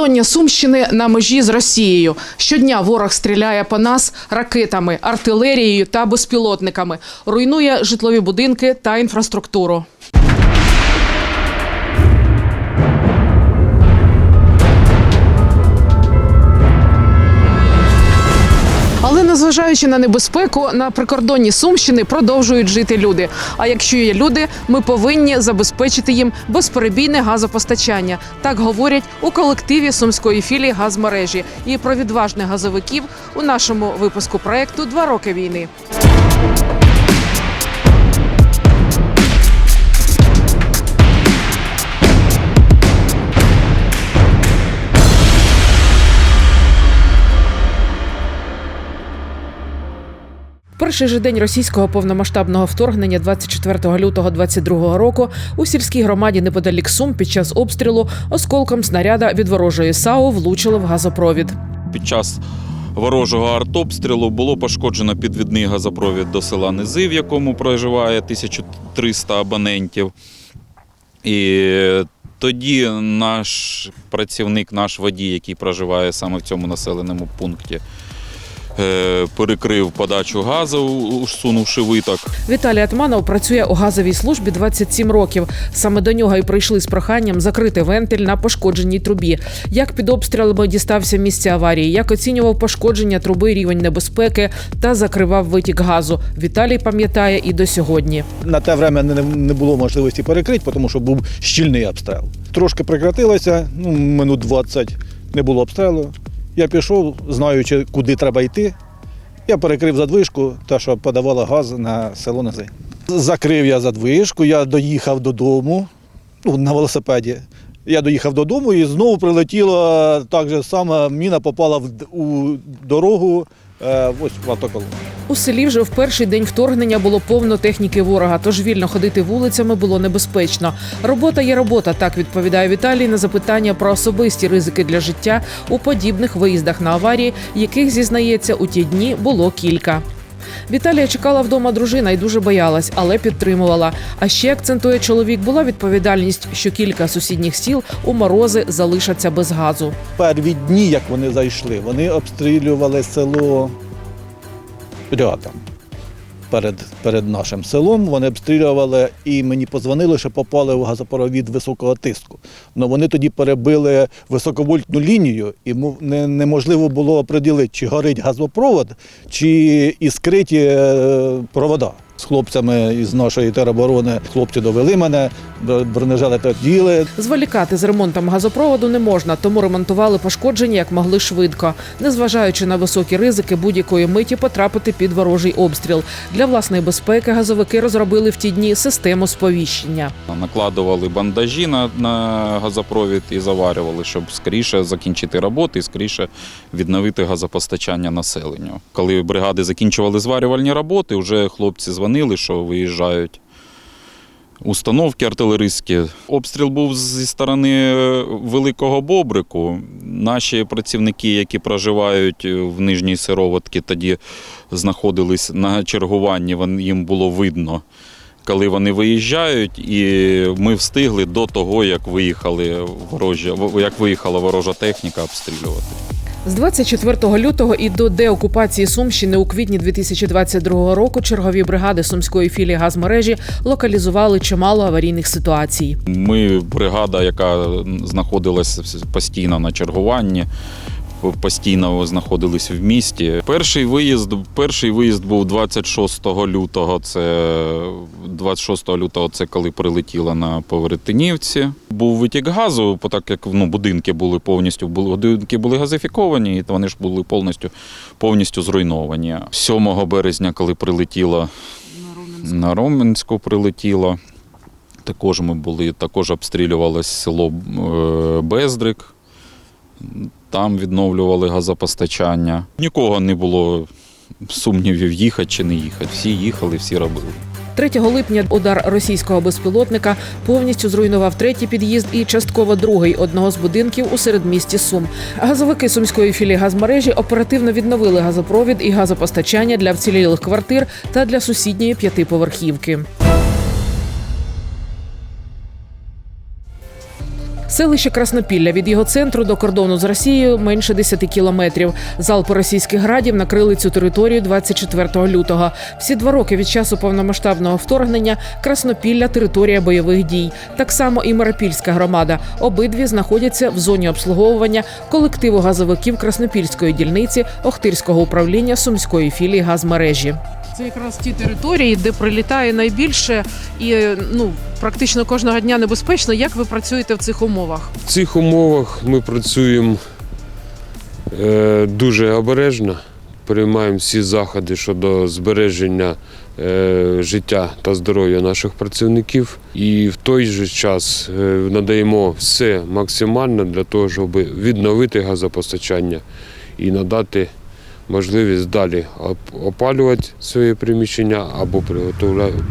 Прикордоння Сумщини на межі з Росією. Щодня ворог стріляє по нас ракетами, артилерією та безпілотниками, руйнує житлові будинки та інфраструктуру. Незважаючи на небезпеку, на прикордонні Сумщини продовжують жити люди. А якщо є люди, ми повинні забезпечити їм безперебійне газопостачання. Так говорять у колективі сумської філії газмережі. І про відважних газовиків у нашому випуску проекту Два роки війни. Перший же день російського повномасштабного вторгнення 24 лютого 22 року у сільській громаді неподалік Сум під час обстрілу осколком снаряда від ворожої САУ влучили в газопровід. Під час ворожого артобстрілу було пошкоджено підвідний газопровід до села Низи, в якому проживає 1300 абонентів. І тоді наш працівник, наш водій, який проживає саме в цьому населеному пункті, перекрив подачу газу, усунувши виток. Віталій Атманов працює у газовій службі 27 років. Саме до нього і прийшли з проханням закрити вентиль на пошкодженій трубі. Як під обстрілами дістався місце аварії, як оцінював пошкодження труби, рівень небезпеки та закривав витік газу. Віталій пам'ятає і до сьогодні. На те время не, не було можливості перекрити, тому що був щільний обстріл. Трошки прекратилося, ну, минут 20 не було обстрілу. Я пішов, знаючи, куди треба йти. Я перекрив задвижку, та що подавала газ на село Нази. Закрив я задвижку, я доїхав додому ну, на велосипеді. Я доїхав додому і знову прилетіла так же сама міна попала в, у дорогу е, ось в автоколону. У селі вже в перший день вторгнення було повно техніки ворога, тож вільно ходити вулицями було небезпечно. Робота є робота, так відповідає Віталій на запитання про особисті ризики для життя у подібних виїздах на аварії, яких зізнається у ті дні було кілька. Віталія чекала вдома дружина і дуже боялась, але підтримувала. А ще акцентує чоловік, була відповідальність, що кілька сусідніх сіл у морози залишаться без газу. Перві дні, як вони зайшли, вони обстрілювали село рядом. Перед, перед нашим селом вони обстрілювали і мені позвонили, що попали в газопровід високого тиску. Але вони тоді перебили високовольтну лінію, і не, неможливо було оприділити, чи горить газопровод, чи іскриті е, провода. З хлопцями із нашої тероборони хлопці довели мене, бронежилети оділи, Зволікати з ремонтом газопроводу не можна, тому ремонтували пошкодження як могли швидко, незважаючи на високі ризики будь-якої миті потрапити під ворожий обстріл. Для власної безпеки газовики розробили в ті дні систему сповіщення. Накладували бандажі на, на газопровід і заварювали, щоб скоріше закінчити роботи і скоріше відновити газопостачання населенню. Коли бригади закінчували зварювальні роботи, вже хлопці дзвонили, що виїжджають. Установки артилерійські. Обстріл був зі сторони е, Великого Бобрику. Наші працівники, які проживають в Нижній Сироватці, тоді знаходились на чергуванні, їм було видно, коли вони виїжджають, і ми встигли до того, як виїхали ворожі, як виїхала ворожа техніка обстрілювати. З 24 лютого і до деокупації Сумщини у квітні 2022 року чергові бригади сумської філії газмережі локалізували чимало аварійних ситуацій. Ми бригада, яка знаходилася постійно на чергуванні. Постійно знаходились в місті. Перший виїзд, перший виїзд був 26 лютого. Це 26 лютого, це коли прилетіло на Поверетинівці. Був витік газу, бо так як ну, будинки були повністю будинки були газифіковані, і вони ж були повністю повністю зруйновані. 7 березня, коли прилетіло на Роменську, прилетіло. Також ми були, також обстрілювалось село е, Бездрик. Там відновлювали газопостачання. Нікого не було сумнівів, їхати чи не їхати. Всі їхали, всі робили. 3 липня удар російського безпілотника повністю зруйнував третій під'їзд і частково другий одного з будинків у середмісті Сум. Газовики сумської філії газмережі оперативно відновили газопровід і газопостачання для вцілілих квартир та для сусідньої п'ятиповерхівки. Селище Краснопілля від його центру до кордону з Росією менше 10 кілометрів. Залпи російських градів накрили цю територію 24 лютого. Всі два роки від часу повномасштабного вторгнення Краснопілля територія бойових дій. Так само і Миропільська громада. Обидві знаходяться в зоні обслуговування колективу газовиків Краснопільської дільниці Охтирського управління Сумської філії газмережі. Це якраз ті території, де прилітає найбільше і ну практично кожного дня небезпечно. Як ви працюєте в цих умовах? В цих умовах ми працюємо е, дуже обережно, приймаємо всі заходи щодо збереження е, життя та здоров'я наших працівників. І в той же час е, надаємо все максимально для того, щоб відновити газопостачання і надати можливість далі опалювати своє приміщення або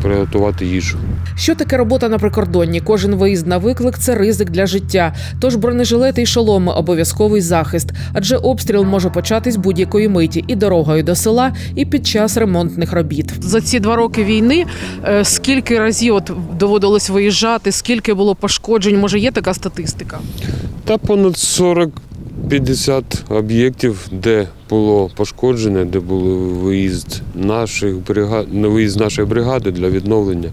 приготувати їжу. Що таке робота на прикордонні? Кожен виїзд на виклик це ризик для життя. Тож бронежилети й шоломи обов'язковий захист, адже обстріл може початись будь-якої миті і дорогою до села, і під час ремонтних робіт. За ці два роки війни е, скільки разів от доводилось виїжджати, скільки було пошкоджень? Може, є така статистика? Та понад 40-50 об'єктів, де було пошкоджене, де був виїзд наших бригад, виїзд нашої бригади для відновлення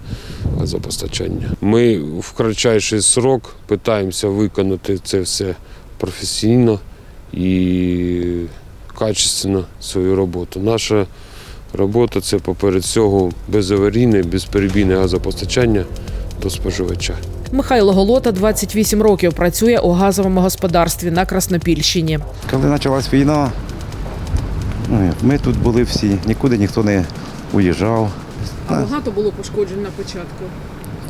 газопостачання. Ми в кратчайший срок питаємося виконати це все професійно і качественно свою роботу. Наша робота це поперед цього безаварійне, безперебійне газопостачання до споживача. Михайло Голота 28 років працює у газовому господарстві на Краснопільщині. Коли почалась війна, ну, ми тут були всі, нікуди ніхто не уїжджав. А багато було пошкоджень на початку.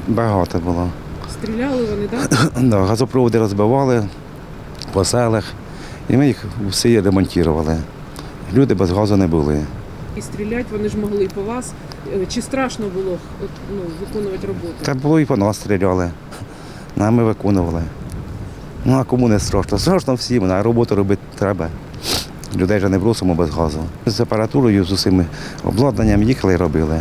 Багато було. Стріляли вони, так? Да, газопроводи розбивали по селах, і ми їх всі ремонтували. Люди без газу не були. І стріляти вони ж могли і по вас. Е, Чи страшно було ну, виконувати роботу? Та було і по нас стріляли. Нами ми виконували. Ну а кому не страшно? Страшно всім, а роботу робити треба. Людей же не бросимо без газу. З апаратурою, з усім обладнанням їхали і робили.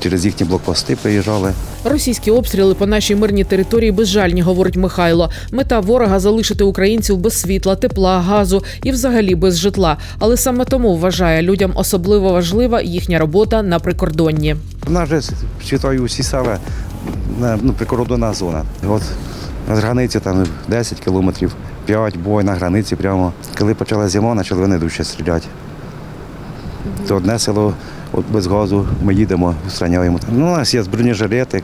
Через їхні блокпости приїжджали. Російські обстріли по нашій мирній території безжальні, говорить Михайло. Мета ворога залишити українців без світла, тепла, газу і взагалі без житла. Але саме тому вважає людям особливо важлива їхня робота на прикордонні. У нас же, вважаю, усі на- ну, прикордонна зона. От з границі там 10 кілометрів, 5 бой на границі прямо. Коли почала зима, почали вони дуже стріляти. Це одне село от без газу, ми їдемо, устраняємо. Ну, у нас є бронежилети,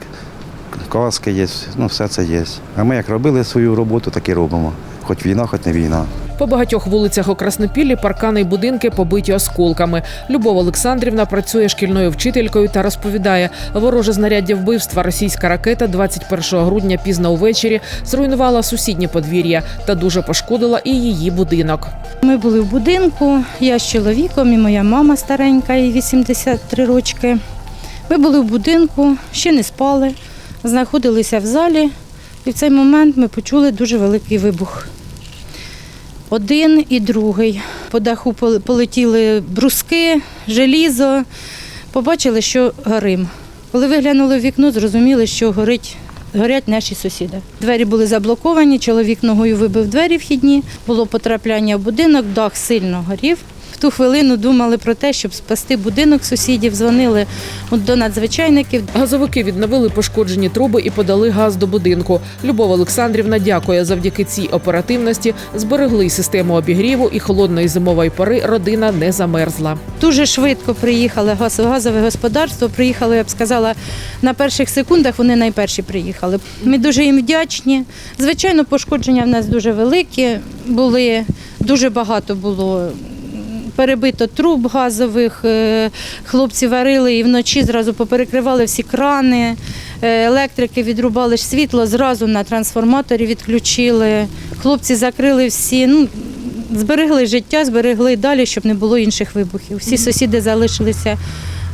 каски є, ну все це є. А ми як робили свою роботу, так і робимо. Хоч війна, хоч не війна. По багатьох вулицях у Краснопіллі паркани й будинки побиті осколками. Любов Олександрівна працює шкільною вчителькою та розповідає, вороже знаряддя вбивства російська ракета 21 грудня пізно увечері зруйнувала сусіднє подвір'я та дуже пошкодила і її будинок. Ми були в будинку, я з чоловіком і моя мама старенька, їй 83 рочки. Ми були в будинку, ще не спали, знаходилися в залі, і в цей момент ми почули дуже великий вибух. Один і другий. По даху полетіли бруски, желізо. Побачили, що горим. Коли виглянули в вікно, зрозуміли, що горить. Горять наші сусіди. Двері були заблоковані, чоловік ногою вибив двері вхідні, було потрапляння в будинок, дах сильно горів. Ту хвилину думали про те, щоб спасти будинок сусідів, дзвонили до надзвичайників. Газовики відновили пошкоджені труби і подали газ до будинку. Любов Олександрівна дякує завдяки цій оперативності. Зберегли систему обігріву і холодної зимової пори родина не замерзла. Дуже швидко приїхали газ- газове господарство. Приїхали, я б сказала, на перших секундах вони найперші приїхали. Ми дуже їм вдячні. Звичайно, пошкодження в нас дуже великі були, дуже багато було. Перебито труб газових, е, хлопці варили і вночі зразу поперекривали всі крани, е, електрики відрубали світло, зразу на трансформаторі відключили. Хлопці закрили всі. Ну, зберегли життя, зберегли далі, щоб не було інших вибухів. Всі сусіди залишилися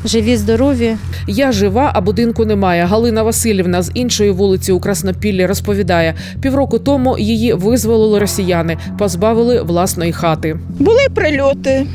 живі, здорові. Я жива, а будинку немає. Галина Васильівна з іншої вулиці у Краснопіллі розповідає: півроку тому її визволили росіяни, позбавили власної хати. Були прильоти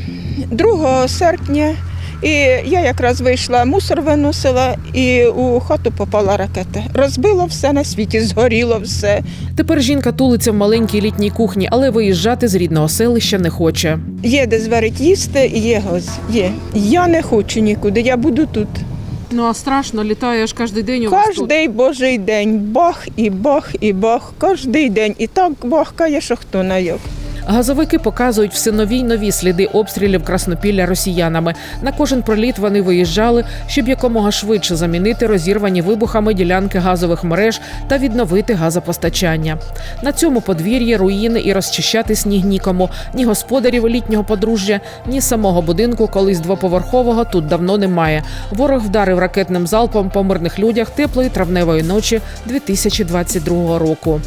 2 серпня І я якраз вийшла, мусор виносила, і у хату попала ракета. Розбило все на світі, згоріло все. Тепер жінка тулиться в маленькій літній кухні, але виїжджати з рідного селища не хоче. Є де зварить їсти, і є газ. Є. Я не хочу нікуди, я буду тут. Ну а страшно, літаєш кожен день. Кожний божий день бах і бах і бах. Кожний день. І так бахкає, що хто на як. Газовики показують все нові й нові сліди обстрілів Краснопілля росіянами. На кожен проліт вони виїжджали, щоб якомога швидше замінити розірвані вибухами ділянки газових мереж та відновити газопостачання. На цьому подвір'ї руїни і розчищати сніг нікому. Ні господарів літнього подружжя, ні самого будинку, колись двоповерхового тут давно немає. Ворог вдарив ракетним залпом по мирних людях теплої травневої ночі 2022 року.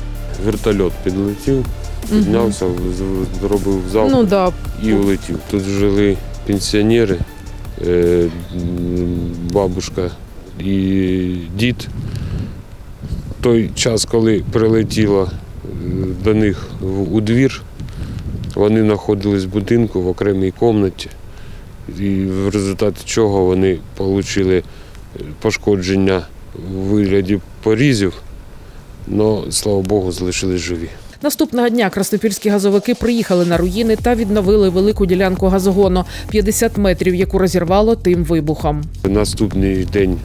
Вертольот підлетів, піднявся, зробив залп Ну да, і улетів. Тут жили пенсіонери, е, бабушка і дід. Той час, коли прилетіло е, до них у двір, вони знаходились в будинку в окремій кімнаті, і в результаті чого вони отримали пошкодження у вигляді порізів, але, слава Богу, залишились живі. Наступного дня краснопільські газовики приїхали на руїни та відновили велику ділянку газогону 50 метрів, яку розірвало тим вибухом. Наступний день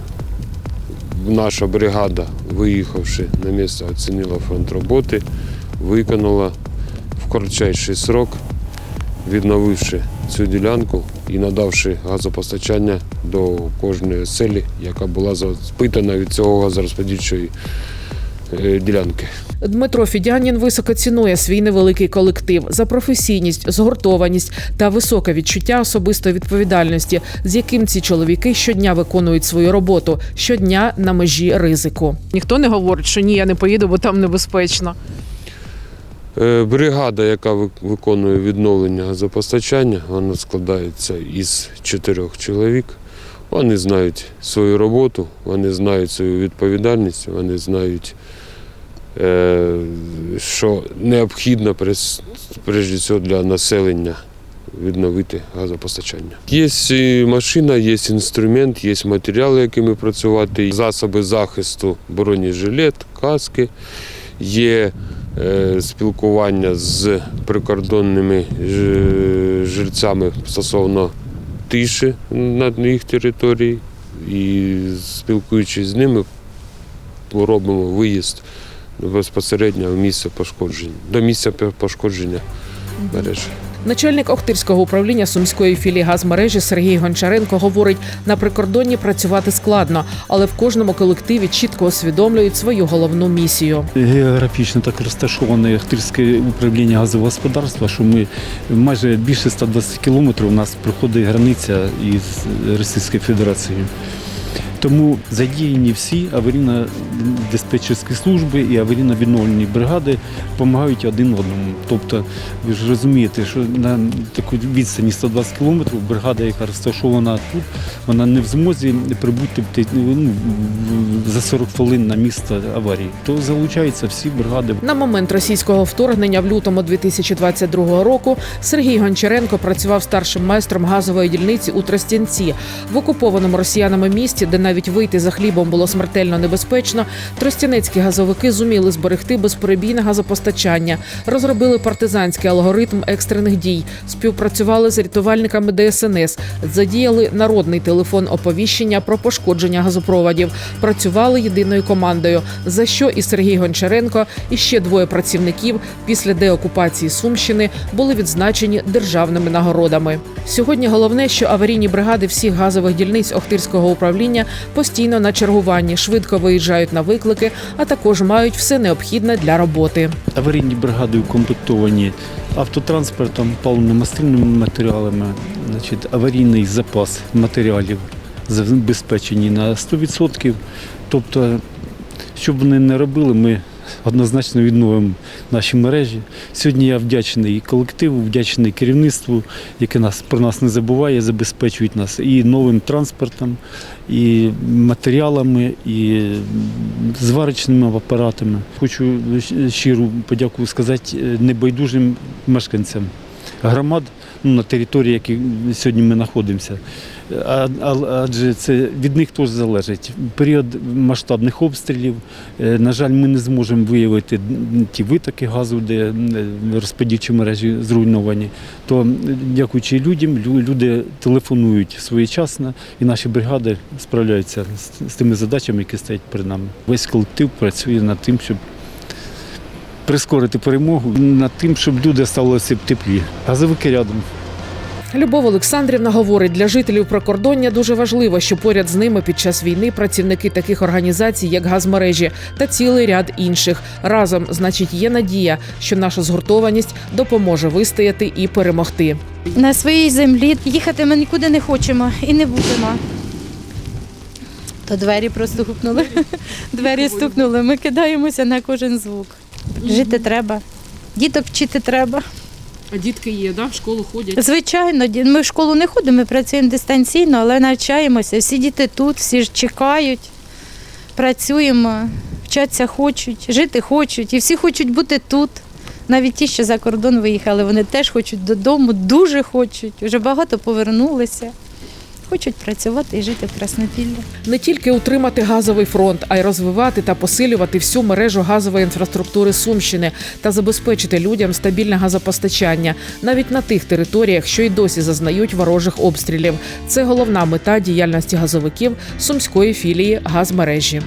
наша бригада, виїхавши на місце, оцінила фронт роботи, виконала в коротчайший срок, відновивши цю ділянку і надавши газопостачання до кожної селі, яка була запитана від цього газорозподільчої ділянки. Дмитро Фідянін високо цінує свій невеликий колектив за професійність, згуртованість та високе відчуття особистої відповідальності, з яким ці чоловіки щодня виконують свою роботу, щодня на межі ризику. Ніхто не говорить, що ні, я не поїду, бо там небезпечно. Е, Бригада, яка виконує відновлення газопостачання, вона складається із чотирьох чоловік. Вони знають свою роботу, вони знають свою відповідальність, вони знають, е, що необхідно прежде всього для населення відновити газопостачання. Є машина, є інструмент, є матеріали, якими працювати, засоби захисту, бронежилет, каски. Є е, спілкування з прикордонними жильцями стосовно тиші на їх території. І спілкуючись з ними, робимо виїзд безпосередньо в місце пошкодження, до місця пошкодження мережі. Начальник Охтирського управління сумської філії газмережі Сергій Гончаренко говорить: на прикордонні працювати складно, але в кожному колективі чітко усвідомлюють свою головну місію. Географічно так розташоване Ахтирське управління газового господарства, що ми майже більше 120 кілометрів у нас проходить границя із Російською Федерацією. Тому задіяні всі аварійно-диспетчерські служби і аварійно-відновлені бригади допомагають один одному. Тобто, ви ж розумієте, що на такій відстані 120 кілометрів бригада, яка розташована тут, вона не в змозі прибути ну, за 40 хвилин на місце аварії. То залучаються всі бригади. На момент російського вторгнення в лютому 2022 року Сергій Гончаренко працював старшим майстром газової дільниці у Тростянці в окупованому росіянами місті, де навіть вийти за хлібом було смертельно небезпечно. Тростянецькі газовики зуміли зберегти безперебійне газопостачання, розробили партизанський алгоритм екстрених дій, співпрацювали з рятувальниками ДСНС, задіяли народний телефон оповіщення про пошкодження газопроводів, працювали єдиною командою. За що і Сергій Гончаренко, і ще двоє працівників після деокупації Сумщини були відзначені державними нагородами. Сьогодні головне, що аварійні бригади всіх газових дільниць Охтирського управління постійно на чергуванні, швидко виїжджають на виклики, а також мають все необхідне для роботи. Аварійні бригади укомплектовані автотранспортом, паливно-мастильними матеріалами, значить, аварійний запас матеріалів забезпечені на 100%. Тобто, що б вони не робили, ми однозначно відновимо наші мережі. Сьогодні я вдячний колективу, вдячний керівництву, яке нас про нас не забуває, забезпечують нас і новим транспортом, і матеріалами, і зварочними апаратами. Хочу щиру подяку сказати небайдужим мешканцям громад, ну, на території, які сьогодні ми знаходимося. А- Адже це від них теж залежить. Період масштабних обстрілів. е, На жаль, ми не зможемо виявити ті витоки газу, де е, розподільчі мережі зруйновані. То дякуючи людям, люди телефонують своєчасно, і наші бригади справляються з тими задачами, які стоять перед нами. Весь колектив працює над тим, щоб прискорити перемогу, над тим, щоб люди ставилися теплі. Газовики рядом. Любов Олександрівна говорить, для жителів прикордоння дуже важливо, що поряд з ними під час війни працівники таких організацій, як газмережі та цілий ряд інших. Разом, значить, є надія, що наша згуртованість допоможе вистояти і перемогти. На своїй землі їхати ми нікуди не хочемо і не будемо. То двері просто гупнули. Двері стукнули. Ми кидаємося на кожен звук. Жити треба. Діток вчити треба. А дітки є, да? в школу ходять. Звичайно, ми в школу не ходимо, ми працюємо дистанційно, але навчаємося. Всі діти тут, всі ж чекають, працюємо, вчаться хочуть, жити хочуть, і всі хочуть бути тут. Навіть ті, що за кордон виїхали, вони теж хочуть додому, дуже хочуть. Вже багато повернулися. Хочуть працювати і жити в Краснопіллі. Не тільки утримати газовий фронт, а й розвивати та посилювати всю мережу газової інфраструктури Сумщини та забезпечити людям стабільне газопостачання навіть на тих територіях, що й досі зазнають ворожих обстрілів. Це головна мета діяльності газовиків сумської філії газмережі.